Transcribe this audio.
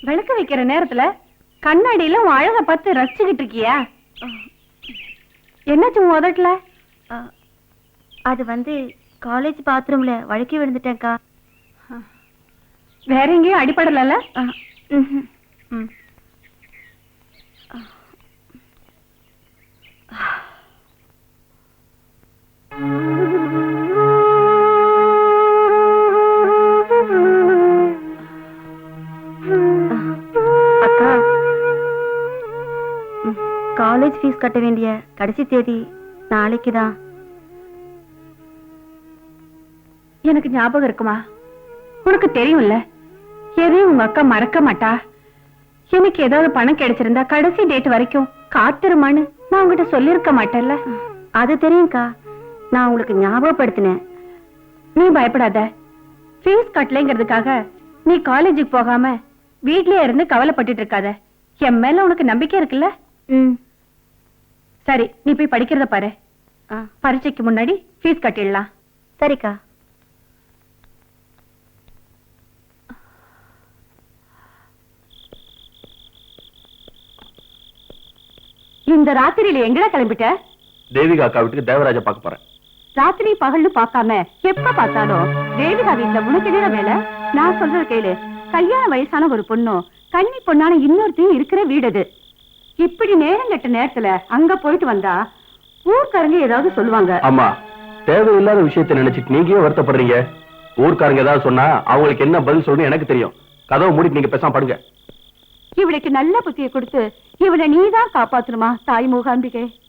விளக்க வைக்கிற நேரத்துல கண்ணாடியில உன் அழக பார்த்து ரசிச்சுக்கிட்டு இருக்கியா? என்னாச்சும் உன் உதட்டல? அது வந்து காலேஜ் பாத்ரூம்ல வழக்கி விழுந்துட்டேன்க்கா. வேற எங்கேயும் அடிப்படல காலேஜ் ஃபீஸ் கட்ட வேண்டிய கடைசி தேதி நாளைக்கு தான் எனக்கு ஞாபகம் இருக்குமா? உனக்கு தெரியும்ல எதையும் உங்க அக்கா மறக்க மாட்டா. எனக்கு ஏதாவது பணம் கிடைச்சிருந்தா கடைசி டேட் வரைக்கும் காத்திருமான்னு நான் உங்ககிட்ட சொல்லிருக்க மாட்டேன்ல. அது தெரியும்க்கா. நான் உங்களுக்கு ஞாபகப்படுத்தினேன். நீ பயப்படாத. ஃபீஸ் கட்டலைங்கிறதுக்காக நீ காலேஜுக்கு போகாம வீட்லயே இருந்து கவலைப்பட்டுட்டு இருக்காத. என் மேல உனக்கு நம்பிக்கை இருக்குல்ல? சரி நீ போய் படிக்கிறத பாரு. பரீட்சைக்கு முன்னாடி ஃபீஸ் கட்டிடலாம். சரிக்கா. இந்த ராத்திரியில எங்கடா கிளம்பிட்ட? தேவிகா அக்கா வீட்டுக்கு தேவராஜ பார்க்க போறேன். ராத்திரி பகல்னு பார்க்காம எப்ப பார்த்தாலும் தேவிகா வீட்டுல உனக்கு என்ன வேலை? நான் சொல்றது கேளு. கல்யாண வயசான ஒரு பொண்ணும் கன்னி பொண்ணான இன்னொருத்தையும் இருக்கிற வீடு அது இப்படி நேரம் கெட்ட நேரத்துல அங்க போயிட்டு வந்தா ஊர்க்காரங்க ஏதாவது சொல்லுவாங்க. ஆமா. தேவையில்லாத விஷயத்தை நினைச்சிட்டு நீங்க ஏன் வருத்தப்படுறீங்க. ஊர்க்காரங்க ஏதாவது சொன்னா அவங்களுக்கு என்ன பதில் சொல்லணும் எனக்கு தெரியும். கதவை மூடிட்டு நீங்க பேசாம படுங்க. இவளுக்கு நல்ல புத்தியை கொடுத்து இவளை நீதான் காப்பாத்தணுமா தாய் மூகாம்பிகை?